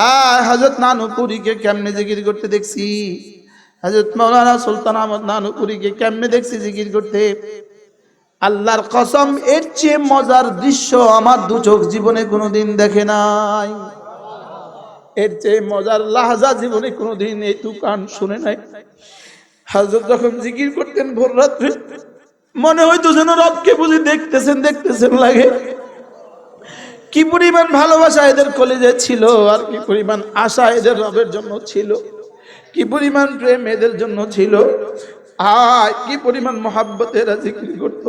হ্যাঁ হজরত নানুপুরীকে কেমনে জিকির করতে দেখছি? হজরত মৌলানা সুলতান আহমদ নানুপুরীকে কেমনে দেখছি জিকির করতে? আল্লাহর কসম, এর চেয়ে মজার দৃশ্য আমার দু চোখ জীবনে কোনোদিন দেখে নাই। এর চেয়ে মজার লাহাজা জীবনে কোনোদিন এই কান শুনে নাই। হাজরত যখন জিকির করতেন ভোর রাত্রে, মনে হইতো যেন রবকে বুঝি দেখতেছেন দেখতেছেন লাগে। কি পরিমাণ ভালোবাসা এদের কলেজে ছিল আর কি পরিমাণ আশা এদের রবের জন্য ছিল? কি পরিমাণ প্রেম এদের জন্য ছিল? আর কি পরিমাণ মহাব্বত এরা জিকির করত।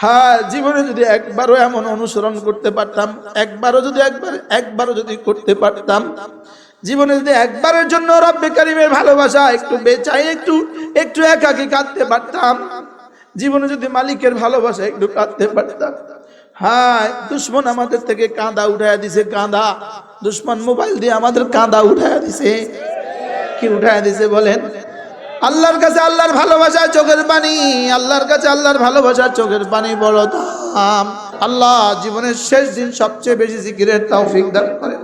হ্যাঁ জীবনে যদি একবারও এমন অনুসরণ করতে পারতাম, একবারও যদি একবার, একবারও যদি করতে পারতাম, জীবনে যদি একবারের জন্য রব্বে কারিমের ভালোবাসা একটু বেচাই, একটু একটু একাকি কাঁদতে পারতাম, জীবনে যদি মালিকের ভালোবাসা একটু কাঁদতে পারতাম হ্যাঁ দুশ্মন আমাদের থেকে কাঁদা উঠায় দিছে, কাঁদা। দুশ্মন মোবাইল দিয়ে আমাদের কাঁদা উঠায় দিছে। কি উঠায় দিছে বলেন? আল্লাহর কাছে আল্লাহর ভালোবাসা চোখের পানি, আল্লাহর কাছে আল্লাহর ভালোবাসা চোখের পানি বড় দাম। আল্লাহ জীবনের শেষ দিন সবচেয়ে বেশি জিকিরের তাও দান করেন।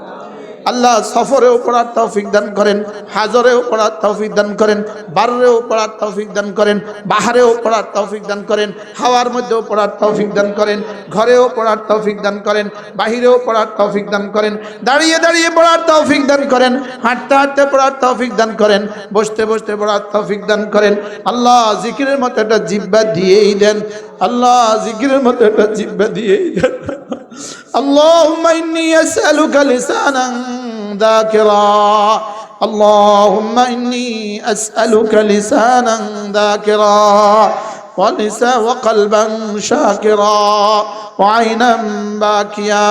আল্লাহ সফরেও পড়ার তৌফিক দান করেন হাজরেও পড়ার তৌফিক দান করেন বারেও পড়ার তৌফিক দান করেন বাহারেও পড়ার তৌফিক দান করেন হাওয়ার মধ্যেও পড়ার তৌফিক দান করেন ঘরেও পড়ার তৌফিক দান করেন বাহিরেও পড়ার তৌফিক দান করেন দাঁড়িয়ে দাঁড়িয়ে পড়ার তৌফিক দান করেন হাঁটতে হাঁটতে পড়ার তৌফিক দান করেন বসতে বসতে পড়ার তৌফিক দান করেন আল্লাহ জিকিরের মতো একটা জিব্বা দিয়েই দেন আল্লাহ জিকিরের মতো একটা জিব্বা দিয়েই দেন اللهم إني أسألك لسانا ذاكرا اللهم إني أسألك لسانا ذاكرا ولسا وقلبا شاكرا وعينا باكيا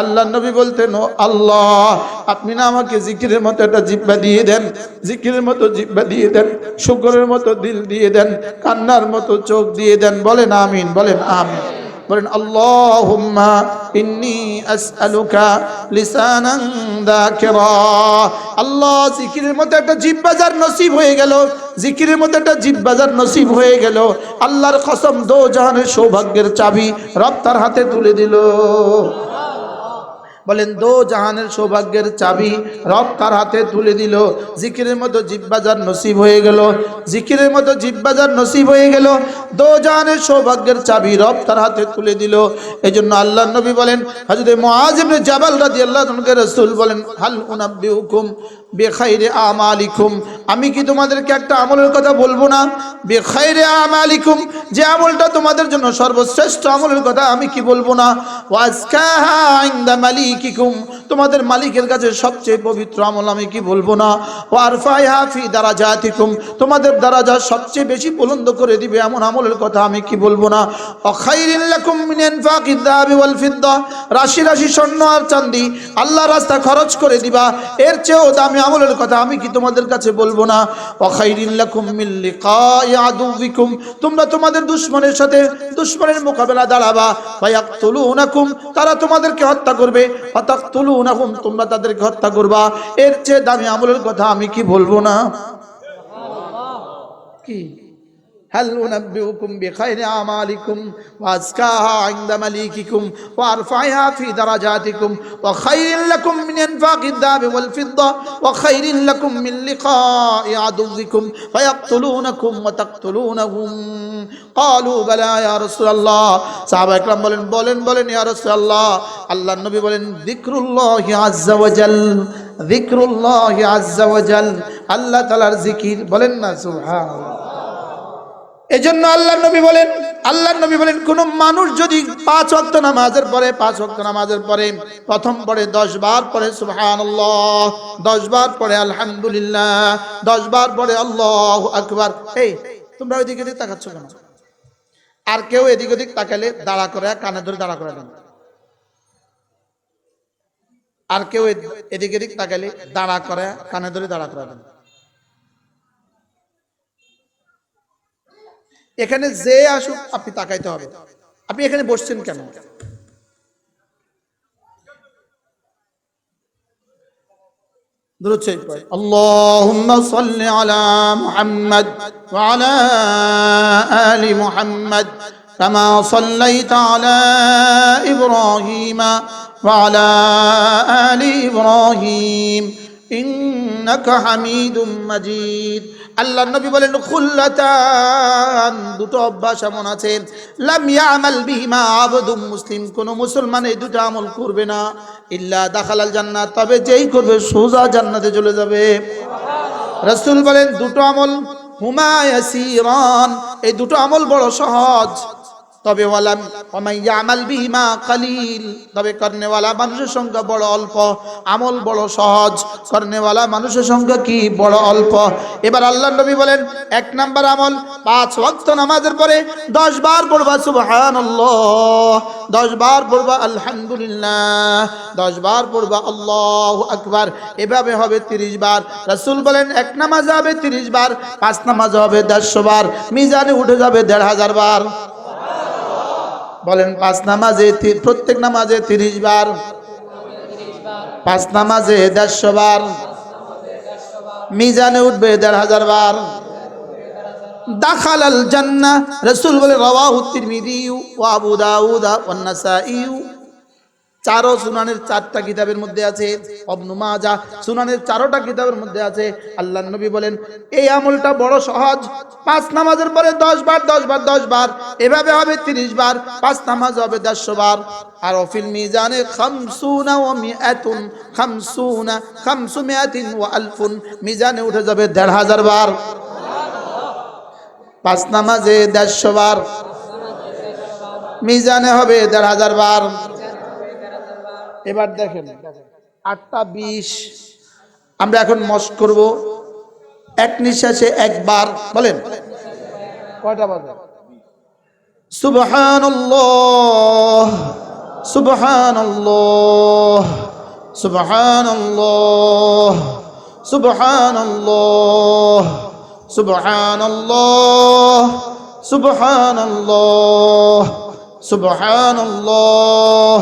আল্লাহ নবী বলতেন ও আল্লাহ আপনি না আমাকে জিকিরের মতো একটা জিব্বা দিয়ে দেন জিকিরের মতো জিব্বা দিয়ে দেন শুকরের মতো দিল দিয়ে দেন কান্নার মতো চোখ দিয়ে দেন বলেন আমিন বলেন আমিন বলেন, আল্লাহুম্মা ইন্নি আসআলুকা লিসানান যাকিরা আল্লাহ জিকিরের মধ্যে একটা জিব্বাজার নসিব হয়ে গেল, জিকিরের মধ্যে একটা জিব্বাজার নসিব হয়ে গেল। আল্লাহর কসম দো জাহানের সৌভাগ্যের চাবি রব তার হাতে তুলে দিল। বলেন, দো জাহানের সৌভাগ্যের চাবি রব তার হাতে তুলে দিল। জিকিরের মতো জিব্বাজার নসিব হয়ে গেল। জিকিরের মতো জিব্বাজার নসিব হয়ে গেল। দো জাহানের সৌভাগ্যের চাবি রব তার হাতে তুলে দিল। এই জন্য আল্লাহ নবী বলেন হাজরে মোয়াজিবনে জাবাল রাজি আল্লাহ রসুল বলেন, হাল উনাব্বি হুকুম বেখাইরে আমালিকুম। আমি কি তোমাদেরকে একটা আমলের কথা বলব না? বেখাইরে আমালিকুম, যে আমলটা তোমাদের জন্য সর্বশ্রেষ্ঠ আমলের কথা আমি কি বলব না? ওয়াজকাহা ইনদা মালিকিকুম তোমাদের মালিকের কাছে সবচেয়ে পবিত্র আমল আমি কি বলব না? ওয়ারফাইহা ফি দারাজাতিকুম, তোমাদের দারাজা সবচেয়ে বেশি বুলন্দ করে দিবে এমন আমলের কথা আমি কি বলব না? অখাইরিন লাকুম মিন ইনফাকিদ দাহাবি ওয়াল ফিদ্দা, রাশি রাশি স্বর্ণ আর চাঁদি, আল্লাহ রাস্তা খরচ করে দিবা, এর চেয়েও দামি আমলের কথা আমি কি তোমাদের কাছে বলব না? অখাইরিন লাকুম মিন লিকাই আদুবিকুম তোমরা তোমাদের দুশমনের সাথে দুশমনের মোকাবেলা দাঁড়াবা, ফায়াকতুলুনাকুম, তারা তোমাদেরকে হত্যা করবে ফাতাকতুলুনাহুম তোমরা তাদেরকে হত্যা করবা। এর চেয়ে দামি আমলের কথা আমি কি বলব না? কি? هل أنبئكم بخير أعمالكم وأزكاها عند مليككم وأرفعها في درجاتكم وخير لكم من إنفاق الذهب والفضة وخير لكم من لقاء عدوكم فيقتلونكم وتقتلونهم قالوا بلى يا رسول الله صحابة একরাম বলেন বলেন বলেন ইয়া রাসূলুল্লাহ আল্লাহর নবী বলেন যিকরুল্লাহ আযজা ওয়াজাল যিকরুল্লাহ আযজা ওয়াজাল আল্লাহ তাআলার জিকির বলেন না সুবহানাল্লাহ এজন্য আল্লাহ নবী বলেন আল্লাহ নবী বলেন, কোন মানুষ যদি পাঁচ ওয়াক্ত নামাজের পরে, পাঁচ ওয়াক্ত নামাজের পরে, প্রথম পরে দশ বার পরে সুবহানাল্লাহ, দশ বার পরে আলহামদুলিল্লাহ, দশ বার পরে আল্লাহ আকবার, এই, তোমরা ওইদিকে দিকে তাকাচ্ছ কেন? আর কেউ এদিক ওদিক তাকালে দাঁড়া করে কানে ধরে দাঁড়া করে দেন আর কেউ এদিক এদিক তাকালে দাঁড়া করে কানে ধরে দাঁড়া করে দেন এখানে যে আসুক আপনি তাকাইতে হবে আপনি এখানে বসছেন কেন اللهم صل على محمد وعلى آل محمد كما صليت على إبراهيم وعلى آل إبراهيم إنك حميد مجيد আল্লাহ নবী বলেন, খুল্লাতান দুটো অভ্যাস এমন আছে। লাম ইয়ামাল বিহিমা আবদুম মুসলিম, কোন মুসলমান এই দুটো আমল করবে না। ইল্লা দাখালাল জান্নাত, তবে যেই করবে সোজা জান্নাতে চলে যাবে। রাসূল বলেন, দুটো আমল হুমায়াসিরান এই দুটো আমল বড় সহজ। তবে বিহিমা কালিল, তবে করনেওয়ালা মানুষের সংখ্যা বড় অল্প, আমল বড় সহজ, করনেওয়ালা মানুষের সংখ্যা কি বড় অল্প? এবার আল্লাহ নবী বলেন, এক নাম্বার আমল, পাঁচ ওয়াক্ত নামাজের পরে দশ বার পড়বা, সুবহানাল্লাহ, দশ বার পড়বা আলহামদুলিল্লাহ, দশ বার পড়বা আল্লাহ আকবার, এভাবে হবে তিরিশ বার। রাসূল বলেন, এক নামাজ হবে তিরিশ বার, পাঁচ নামাজ হবে দেড়শো বার, মিজানে উঠে যাবে দেড় হাজার বার। বলেন, পাঁচ নামাজে প্রত্যেক নামাজে তিরিশ বার। পাঁচ নামাজে দেড়শো বার। মিজানে উঠবে দেড় হাজার বার। দাখাল আল জান্না রসুল বলে রওয়াহু তিরমিজি ও আবু দাউদ ইউ নাসাই চারো সুনানের চারটা কিতাবের মধ্যে আছে অবনু সুনানের চারোটা কিতাবের মধ্যে আছে। আল্লাহ নবী বলেন, এই আমলটা বড় সহজ। পাঁচ নামাজের পরে দশ বার দশ বার দশ বার। এভাবে হবে তিরিশ বার। পাঁচ নামাজ হবে দেড়শো বার। আর অফিল মিজানে খামসুনা ও মি মিয়াতুন, খামসুনা, খামসু মিয়াতিন ও আলফুন। মিজানে উঠে যাবে দেড় হাজার বার। পাঁচ নামাজে দেড়শো বার। মিজানে হবে দেড় হাজার বার। এবার দেখেন, আটটা বিশ। আমরা এখন মস করব। এক নিঃশ্বাসে একবার, বলেন। কয়টা বাজে? সুবহানাল্লাহ সুবহানাল্লাহ সুবহানাল্লাহ সুবহানাল্লাহ সুবহানাল্লাহ সুবহানাল্লাহ সুবহানাল্লাহ।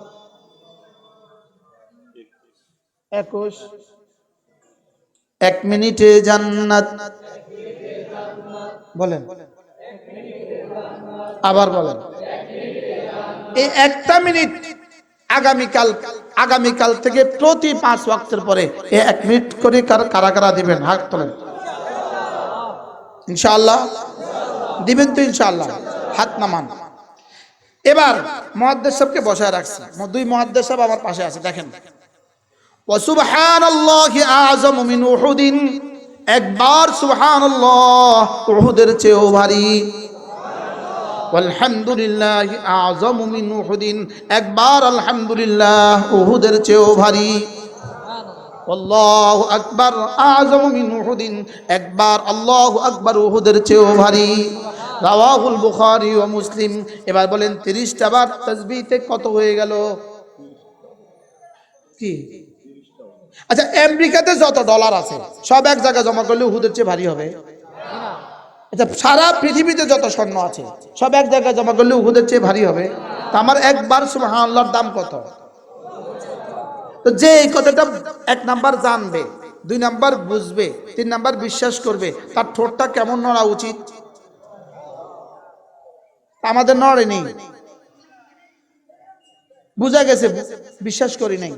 একুশ। এক মিনিটে জান্নাত। বলেন। আবার বলেন। এই একটা মিনিট আগামীকাল আগামীকাল থেকে প্রতি পাঁচ ওয়াক্তের পরে এক মিনিট করে কারা কারা দিবেন? হাত তোলেন। ইনশাআল্লাহ। দিবেন তো ইনশাআল্লাহ। হাত নামান। এবার মহাদ্দেশ সাহেবকে বসায় রাখছে। দুই মহাদ্দেশ সাহেব আমার পাশে আছে দেখেন দেখেন। একবার উহুদের চেয়েও ভারী। একবার আলহামদুলিল্লাহ চেয়েও ভারী। আল্লাহ আকবার একবার আল্লাহ আকবার, উহুদের চেয়েও ভারী। রাওয়াহুল বুখারী ও মুসলিম, এবার বলেন 30টা বার তাসবিহতে কত হয়ে গেল? কি? আচ্ছা আমেরিকাতে যত ডলার আছে, সব এক জায়গায় জমা করলে উহুদের চেয়ে ভারী হবে? আচ্ছা সারা পৃথিবীতে যত স্বর্ণ আছে, সব এক জায়গায় জমা করলে উহুদের চেয়ে ভারী হবে? তা আমার একবার সুবহানাল্লাহর দাম কত? তো যে এই কথাটা এক নাম্বার জানবে, দুই নাম্বার বুঝবে, তিন নাম্বার বিশ্বাস করবে, তার ঠোঁটটা কেমন নড়া উচিত? আমাদের নড়ে নেই। বুঝা গেছে, বিশ্বাস করি নাই।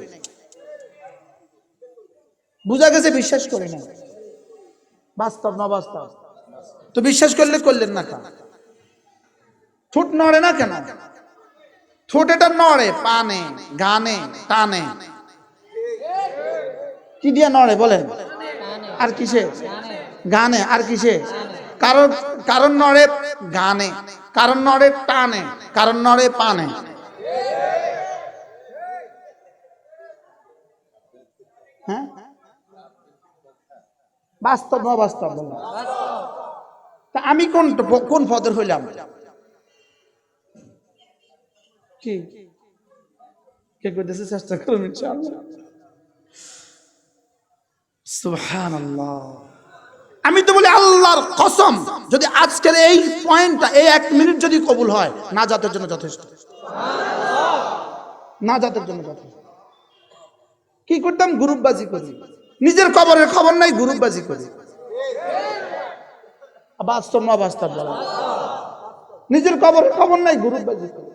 বুঝা গেছে বিশ্বাস করি না বাস্তব না বাস্তব? তো বিশ্বাস করলে করলেন না কেন? ঠোঁট নড়ে না কেন? ঠোঁট এটা নড়ে, পানে, গানে, টানে। কি দিয়ে নড়ে বলেন? আর কিসে? গানে, আর কিসে? কারণ কারণ নড়ে গানে, কারণ নড়ে টানে, কারণ নড়ে পানে। বাস্তব না বাস্তব। তা আমি কোন কোন পদের হইলাম? কি? কে করতেছে চেষ্টা করুন আমি তো বলি আল্লাহর কসম, যদি আজকের এই পয়েন্টটা, এই এক মিনিট যদি কবুল হয় না জাতের জন্য যথেষ্ট। না জাতের জন্য যথেষ্ট। কি করতাম? গ্রুপবাজি করি। নিজের খবরের খবর নাই গ্রুপবাজি করি। বাস্তব না বাস্তব নিজের খবরের খবর নাই গ্রুপবাজি করি।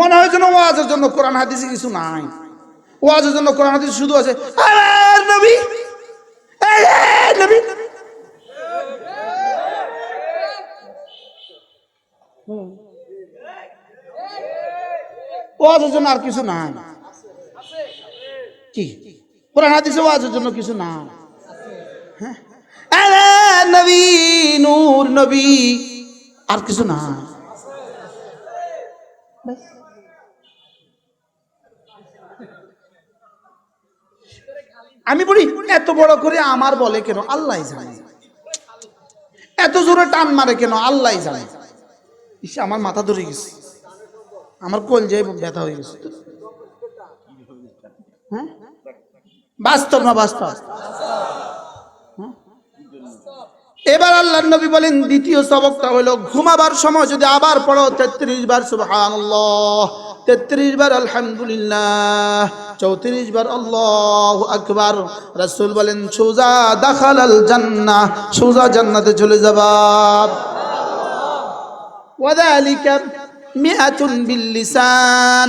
মনে হয় যেন ওয়াজের জন্য কোরআন হাদিসে কিছু নাই। ওয়াজের জন্য কোরআন হাদিস শুধু আছে ওয়াজের জন্য আর কিছু নাই। কি? কোরআন হাদিসে ওয়াজের জন্য কিছু না। হ্যাঁ? নবী, নূর, নবী, আর কিছু ব্যাস। আমি বলি, এত বড় করে আমার বলে কেন? আল্লাহ জানে। এত জোরে টান মারে কেন? আল্লাহ জানে। ইস, আমার মাথা ধরে গেছে। আমার কোল যে ব্যথা হয়ে গেছে। হ্যাঁ? বাস্তব না বাস্তব? এবার আল্লাহ নবী বলেন, দ্বিতীয় সবকটা হলো, ঘুমাবার সময় যদি আবার পড়ো, তেত্রিশ বার সুবহানাল্লাহ, তেত্রিশ বার আলহামদুলিল্লাহ, চৌত্রিশ বার আল্লাহ আকবার। রাসূল বলেন, সুজা দাখাল আল জান্নাহ, সুজা জান্নাতে চলে যাবার ওয়াদালিকা মিআতুন বিল্লিসান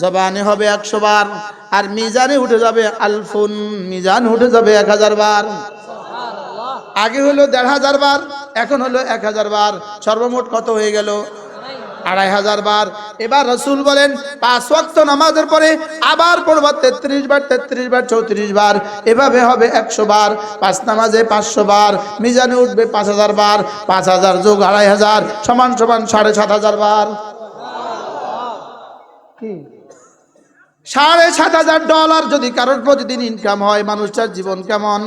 জবানে হবে একশো বার। আর মিজানে উঠে যাবে আলফুন, মিজান উঠে যাবে এক হাজার বার। আগে হলো দেড় হাজার বার, এখন হলো এক হাজার বার। সর্বমোট কত হয়ে গেল? আড়াই হাজার বার। এবার রসুল বলেন, পাঁচ ওয়াক্ত নামাজের পরে আবার পড়বা তেত্রিশ বার তেত্রিশ বার, চৌত্রিশ বার। এভাবে হবে একশো বার। পাঁচ নামাজে পাঁচশো বার। মিজানে উঠবে পাঁচ হাজার বার। পাঁচ হাজার যোগ আড়াই হাজার, সমান সমান সাড়ে সাত হাজার বার। কি? সাড়ে সাত হাজার ডলার যদি কারোর প্রতিদিন ইনকাম হয়, মানুষটার জীবন কেমন?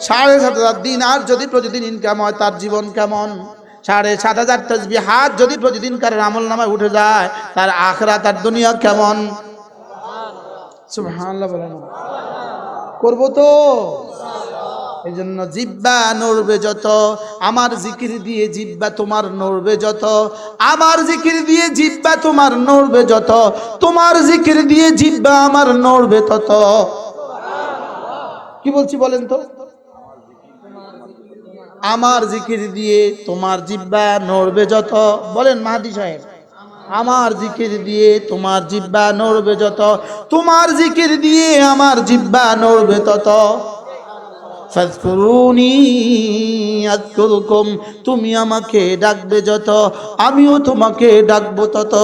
সাড়ে সাত হাজার দিন আর যদি প্রতিদিন ইনকাম হয়, তার জীবন কেমন? সাড়ে সাত হাজার তসবি হাত যদি প্রতিদিন কারোর আমল নামায় উঠে যায়, তার আখরা তার দুনিয়া কেমন? করব তো? এই জন্য জিব্বা নড়বে যত, আমার জিকির দিয়ে জিব্বা তোমার নড়বে যত, আমার জিকির দিয়ে জিব্বা তোমার নড়বে যত, তোমার জিকির দিয়ে জিব্বা আমার নড়বে তত। কি বলছি বলেন তো? আমার জিকির দিয়ে তোমার জিব্বা নড়বে যত, বলেন মাহাদি সাহেব। আমার জিকির দিয়ে তোমার জিব্বা নড়বে যত, তোমার জিকির দিয়ে আমার জিব্বা নড়বে তত। তুমি আমাকে ডাকবে যত, আমিও তোমাকে ডাকবো তত,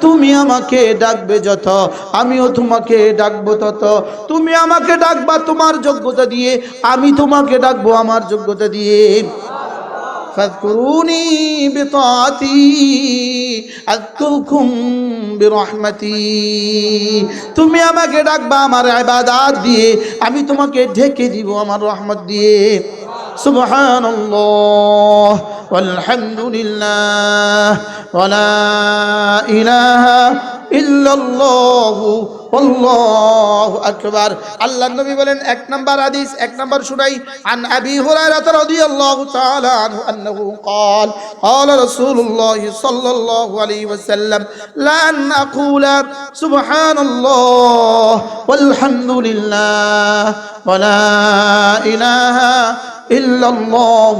তুমি আমাকে ডাকবে যত, আমিও তোমাকে ডাকবো তত, তুমি আমাকে ডাকবা তোমার যোগ্যতা দিয়ে, আমি তোমাকে ডাকবো আমার যোগ্যতা দিয়ে। ফাজকুরুনি بطاعتي আযকুরকুম برحمتي তুমি আমাকে ডাকবা আমার ইবাদত দিয়ে, আমি তোমাকে ঢেকে দিব আমার রহমত দিয়ে। সুবহানাল্লাহ। walhamdulillah ওয়ালা ইলাহা ইল্লাল্লাহ আল্লাহু আকবার আল্লাহর নবী বলেন এক নাম্বার হাদিস এক নাম্বার শুনাই আন আবি হুরায়রা রাদিয়াল্লাহু তাআলা আনহু আন্নাহু قال قال رسول الله صلى الله عليه وسلم لا أن أقول سبحان الله والحمد لله ولا إله إلا الله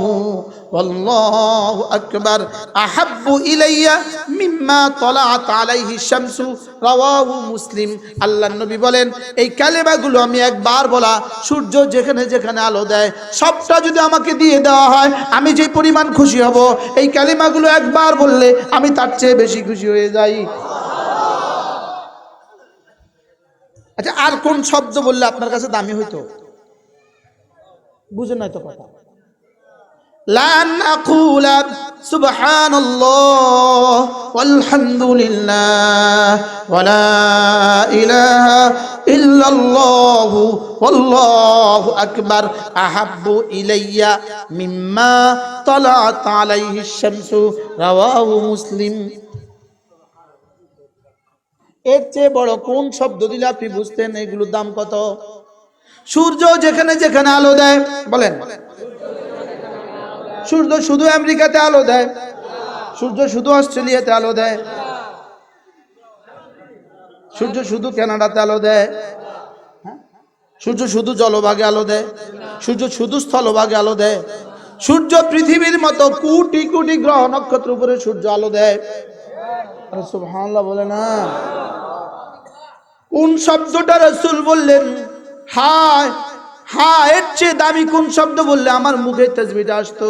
والله أكبر أحب إلي مما طلعت عليه الشمس رواه মুসলিম আল্লাহ নবী বলেন এই কালেমাগুলো আমি একবার বলা সূর্য যেখানে যেখানে আলো দেয় সবটা যদি আমাকে দিয়ে দেওয়া হয় আমি যে পরিমাণ খুশি হব এই কালেমাগুলো একবার বললে আমি তার চেয়ে বেশি খুশি হয়ে যাই আচ্ছা আর কোন শব্দ বললে আপনার কাছে দামি হইতো বুঝেন না তো কথা লান আকুলা سبحان الله والحمد لله ولا إله إلا الله والله أكبر أحب إلي مما طلعت عليه الشمس رواه مسلم এর চেয়ে বড় কোন শব্দ দিলে আপনি বুঝতেন এগুলোর দাম কত সূর্য যেখানে যেখানে আলো দেয় বলেন সূর্য শুধু আমেরিকাতে আলো দেয়। সূর্য শুধু অস্ট্রেলিয়াতে আলো দেয়। সূর্য শুধু কানাডাতে আলো দেয়। হ্যাঁ? সূর্য শুধু জলভাগে আলো দেয়। সূর্য শুধু স্থলভাগে আলো দেয়। সূর্য পৃথিবীর মতো কোটি কোটি গ্রহ নক্ষত্র উপরে সূর্য আলো দেয়। সুবহানাল্লাহ বলে না। কোন শব্দটা রসুল বললেন? হায়! হ্যাঁ এর চেয়ে দামি কোন শব্দ বললে আমার মুখে তেজবিটা আসতো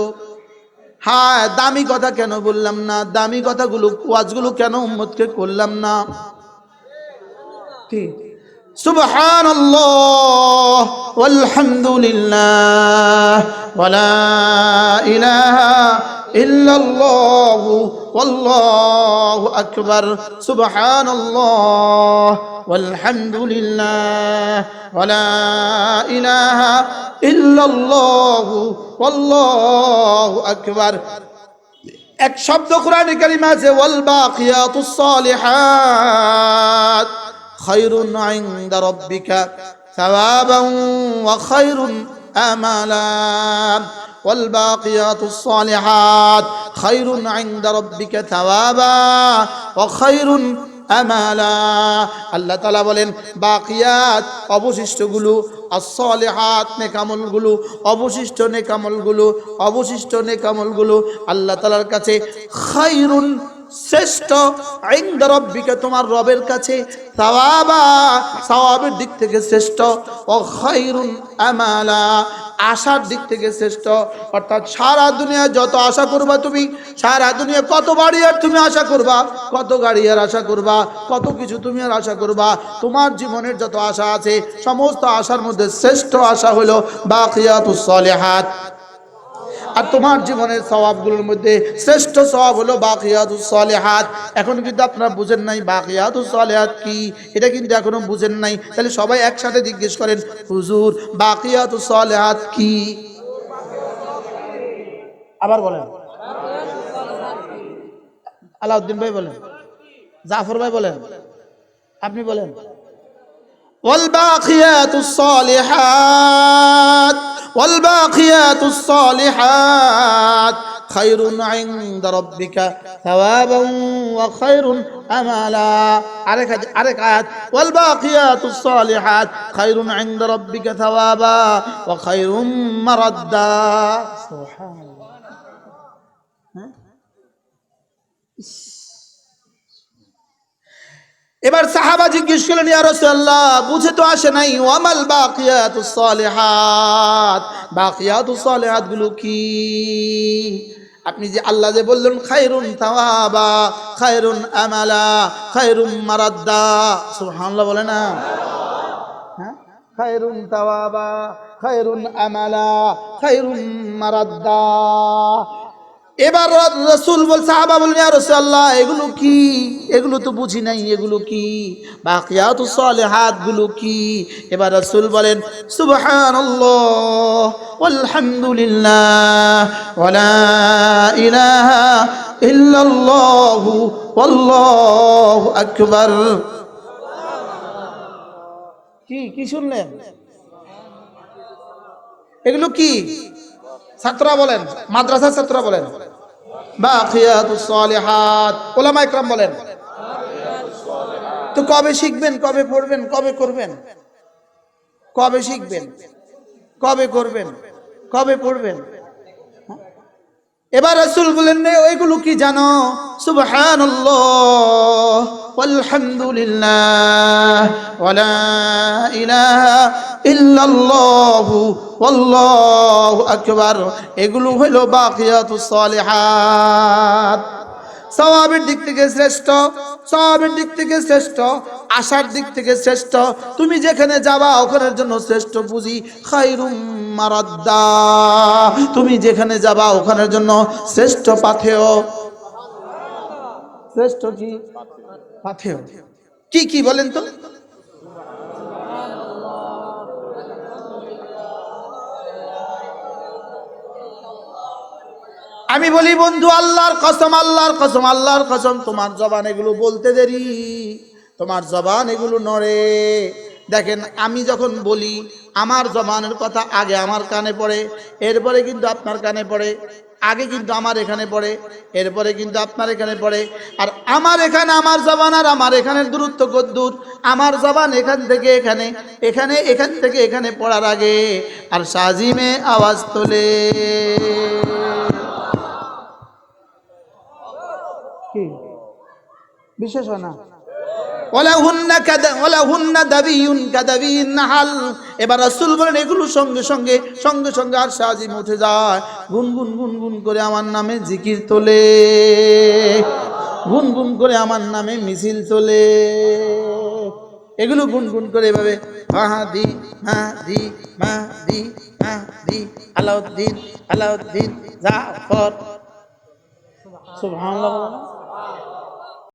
হ্যাঁ দামি কথা কেন বললাম না দামি কথাগুলো ওয়াজগুলো কেন উম্মতকে করলাম না কি سبحان الله والحمد لله ولا إله إلا الله والله أكبر سبحان الله والحمد لله ولا إله إلا الله والله أكبر এক শব্দ কোরআনে কারিমা আছে ওয়াল বাকিয়াতুস সালিহাত খায়রুন ইনদা রাব্বিকা সাওয়াবান ওয়া খায়রুন আমালা والباقيات الصالحات خير عند ربك ثوابا وخير আমালা আল্লাহ তালা বলেন বাকিয়াত অবশিষ্টগুলো আসলেহাত নেকামলগুলো অবশিষ্ট নেকামলগুলো অবশিষ্ট নেকামলগুলো আল্লাহ তালার কাছে খাইরুন শ্রেষ্ঠ আইন্দ রব্বিকে তোমার রবের কাছে সাওয়াবা দিক থেকে শ্রেষ্ঠ, ও খাইরুন আমালা, আশার দিক থেকে শ্রেষ্ঠ। অর্থাৎ সারা দুনিয়া যত আশা করবা তুমি, সারা দুনিয়া কত বাড়ি আর তুমি আশা করবা, কত গাড়ি আর আশা করবা, কত কিছু তুমি আর আশা করবা, তোমার জীবনের যত আশা আছে, সমস্ত আশার মধ্যে শ্রেষ্ঠ আশা হলো বাকিয়াতুস সলিহাত। আর তোমার জীবনের স্বভাবগুলোর মধ্যে শ্রেষ্ঠ স্বভাব হলো বাকিয়াতুস সলিহাত এখন কিন্তু আপনারা বুঝেন নাই বাকিয়াতুস সলিহাত কি এটা কিন্তু এখনো বুঝেন নাই তাহলে সবাই একসাথে জিজ্ঞেস করেন হুজুর বাকিয়াতুস সলিহাত কি আবার বলেন আলাউদ্দিন ভাই বলেন জাফর ভাই বলেন আপনি বলেন والباقيات الصالحات والباقيات الصالحات. خير عند ربك ثوابا وخير عليك عليك آيات. والباقيات الصالحات. خير عند ربك ثوابا وخير مردا. سبحان এবার সাহাবা জিজ্ঞেস করলেন, ইয়া রাসূলুল্লাহ, বুঝে তো আসে নাই ওয়ামাল বাকিয়াতুস সালিহাত? বাকিয়াতুস সালিহাতগুলো কি? আপনি যে আল্লাহ যে বললেন, খায়রুন তাওয়াবা খায়রুন আমালা, খায়রুম মারাদ্দা। সুবহানাল্লাহ বলে না। হ্যাঁ? খায়রুন তাওয়াবা খায়রুন আমালা, খায়রুম মারাদ্দা। এবার রসুল বল সাহাবা বললেন, ইয়া রাসূলুল্লাহ, এগুলো কি? এগুলো তো বুঝি নাই, এগুলো কি? বাকিয়াতু সালিহাত, গুলো কি? এবার রসুল বলেন, সুবহানাল্লাহ আকবার। কি কি শুনলেন? এগুলো কি? ছাত্ররা বলেন, মাদ্রাসার ছাত্ররা বলেন। ওলামা ইকরাম বলেন। তো কবে শিখবেন, কবে পড়বেন, কবে করবেন? কবে শিখবেন? কবে করবেন? কবে পড়বেন? এবার রাসূল বলেন ওইগুলো কি জানো? সুবহানাল্লাহ walhamdulillah ওয়ালা ইলাহা ইল্লাল্লাহ ওয়াল্লাহু আকবার। এগুলো হলো বাকিয়াতুস সালিহাত। সওয়াবের দিক থেকে শ্রেষ্ঠ সবের দিক থেকে শ্রেষ্ঠ, আশার দিক থেকে শ্রেষ্ঠ। তুমি যেখানে যাবা, ওখানের জন্য শ্রেষ্ঠ পুঁজি খাইরুম মারাদ্দা। তুমি যেখানে যাবা, ওখানের জন্য শ্রেষ্ঠ পাথেয়। শ্রেষ্ঠ কি? পাথেয়। কি কি বলেন তো? আমি বলি, বন্ধু, আল্লাহর কসম আল্লাহর কসম আল্লাহর কসম, তোমার জবান এগুলো বলতে দেরি। তোমার জবান এগুলো নড়ে। দেখেন, আমি যখন বলি, আমার জবানের কথা আগে আমার কানে পড়ে, এরপরে কিন্তু আপনার কানে পড়ে, আগে কিন্তু আমার এখানে পড়ে, এরপরে কিন্তু আপনার এখানে পড়ে। আর আমার এখানে আমার জবান আর আমার এখানের দূরত্ব কদ্দূর আমার জবান এখান থেকে এখানে এখানে, এখান থেকে এখানে পড়ার আগে। আর সাজিমে আওয়াজ তোলে। কি? বিশেষ না। এবার রাসূল বলেন এগুলো সঙ্গে সঙ্গে সঙ্গে সঙ্গে আর সাজিম উঠে যায়। গুন গুন গুন গুন করে আমার নামে জিকির তোলে। গুন গুন করে আমার নামে মিছিল তোলে। এগুলো গুন গুন করে এভাবে মাহাদি মাহাদি মাহাদি মাহাদি আলাউদ্দিন আলাউদ্দিন জাফর। সুবহানাল্লাহ